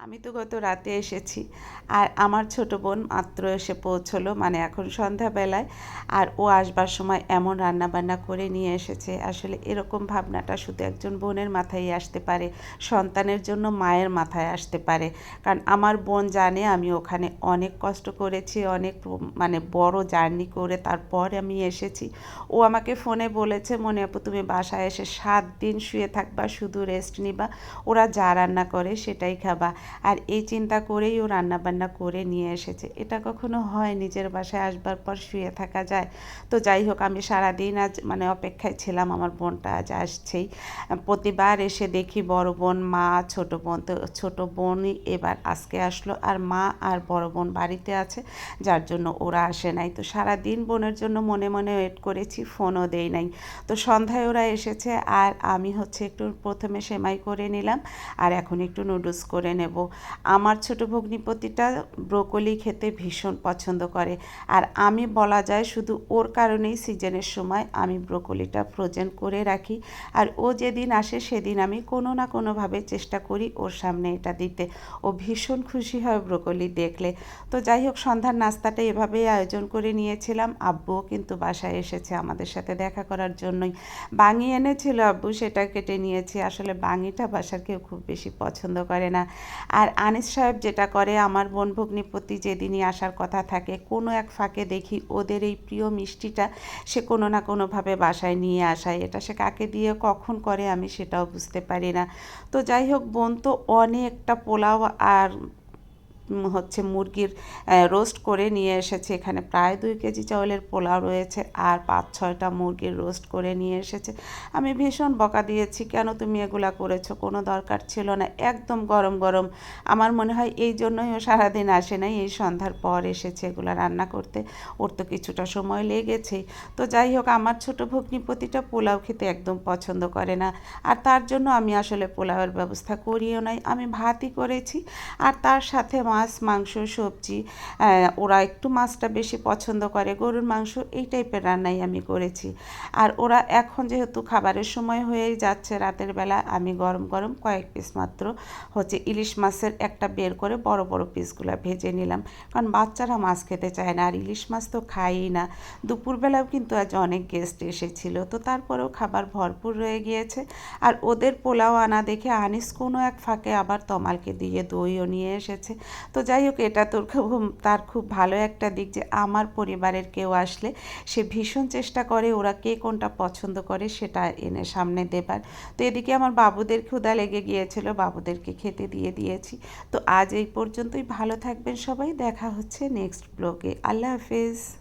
আমি তো গত রাতে এসেছি। আর আমার ছোট বোন মাত্র এসে পৌঁছলো মানে এখন সন্ধ্যাবেলায়। আর ও আসবার সময় এমন রান্না বান্না করে নিয়ে এসেছে। আসলে এরকম ভাবনাটা শুধু একজন বোনের মাথায় আসতে পারে, সন্তানের জন্য মায়ের মাথায় আসতে পারে। কারণ আমার বোন জানে আমি ওখানে অনেক কষ্ট করেছি, অনেক মানে বড় জার্নি করে তারপর আমি এসেছি। ও আমাকে ফোনে বলেছে, মনে আপু, তুমি বাসায় এসে সাত দিন শুয়ে থাকবা, শুধু রেস্ট নিবা। ওরা যা রান্না করে সেটাই খাবা। আর এই চিন্তা করেই ও রান্নাবান্না করে নিয়ে এসেছে। এটা কখনো হয় নিজের বাসায় আসবার পর শুয়ে থাকা যায়। তো যাই হোক, আমি সারাদিন আজ মানে অপেক্ষায় ছিলাম, আমার বোনটা আজ আসছেই। প্রতিবার এসে দেখি বড় বোন, মা, ছোট বোন। তো ছোট বোনই এবার আজকে আসলো আর মা আর বড় বোন বাড়িতে আছে, যার জন্য ওরা আসে নাই। তো সারাদিন বোনের জন্য মনে মনে ওয়েট করেছি, ফোনও দেই নাই। তো সন্ধ্যায় ওরা এসেছে আর আমি হচ্ছে একটু প্রথমে সেমাই করে নিলাম আর এখন একটু নুডলস করে নেব। আমার ছোট ভগ্নিপতিটা ব্রোকলি খেতে ভীষণ পছন্দ করে। আর আমি বলা যায় শুধু ওর কারণেই সিজনের সময় আমি ব্রোকলিটা ফ্রোজেন করে রাখি। আর ও যেদিন আসে সেদিন আমি কোনো না কোনোভাবে চেষ্টা করি ওর সামনে এটা দিতে। ও ভীষণ খুশি হয় ব্রোকলি দেখলে। তো যাই হোক, সন্ধ্যার নাস্তাটা এভাবেই আয়োজন করে নিয়েছিলাম। আব্বুও কিন্তু বাসায় এসেছে আমাদের সাথে দেখা করার জন্যই। বাঙি এনেছিল আব্বু, সেটা কেটে নিয়েছি। আসলে বাঙিটা বাসার কেউ খুব বেশি পছন্দ করে না। আর আনিস সাহেব যেটা করে, আমার বোন ভগ্নিপতি যেদিনই আসার কথা থাকে, কোনো এক ফাঁকে দেখি ওদের এই প্রিয় মিষ্টিটা সে কোনো না কোনোভাবে বাসায় নিয়ে আসায়। এটা সে কাকে দিয়ে, কখন করে, আমি সেটাও বুঝতে পারি না। তো যাই হোক, বোন তো অনেকটা পোলাও আর হচ্ছে মুরগির রোস্ট করে নিয়ে এসেছে। এখানে প্রায় দুই কেজি চাউলের পোলাও রয়েছে আর পাঁচ, ছয়টা মুরগির রোস্ট করে নিয়ে এসেছে। আমি ভীষণ বকা দিয়েছি, কেন তুমি এগুলা করেছ? কোনো দরকার ছিল না। একদম গরম গরম। আমার মনে হয় এই জন্যই ও সারাদিন আসে নাই। এই সন্ধ্যার পর এসেছে এগুলো রান্না করতে। ওর তো কিছুটা সময় লেগেছেই তো যাই হোক, আমার ছোট ভগ্নিপতিটা পোলাও খেতে একদম পছন্দ করে না। আর তার জন্য আমি আসলে পোলাওয়ের ব্যবস্থা করিও নাই। আমি ভাতই করেছি। আর তার সাথে মা মাছ, মাংস, সবজি ওরা একটু মাছটা বেশি পছন্দ করে। গরুর মাংস এই টাইপের রান্নাই আমি করেছি। আর ওরা এখন যেহেতু খাবারের সময় হয়েই যাচ্ছে রাতের বেলা, আমি গরম গরম কয়েক পিস মাত্র হচ্ছে ইলিশ মাছের একটা বের করে বড় বড় পিসগুলো ভেজে নিলাম। কারণ বাচ্চারা মাছ খেতে চায় না, আর ইলিশ মাছ তো খাইই না। দুপুরবেলাও কিন্তু আজ অনেক গেস্ট এসেছিল, তো তারপরেও খাবার ভরপুর রয়ে গিয়েছে। আর ওদের পোলাও আনা দেখে আনিস কোনো এক ফাঁকে আবার তমালকে দিয়ে দইও নিয়ে এসেছে। তো যাই হোক, এটা তোর খুব, তার খুব ভালো একটা দিক যে আমার পরিবারের কেউ আসলে সে ভীষণ চেষ্টা করে ওরা কে কোনটা পছন্দ করে সেটা এনে সামনে দেবার। তো এদিকে আমার বাবুদের ক্ষুদা লেগে গিয়েছিল, বাবুদেরকে খেতে দিয়ে দিয়েছি। তো আজ এই পর্যন্তই, ভালো থাকবেন সবাই, দেখা হচ্ছে নেক্সট ব্লগে। আল্লাহ হাফেজ।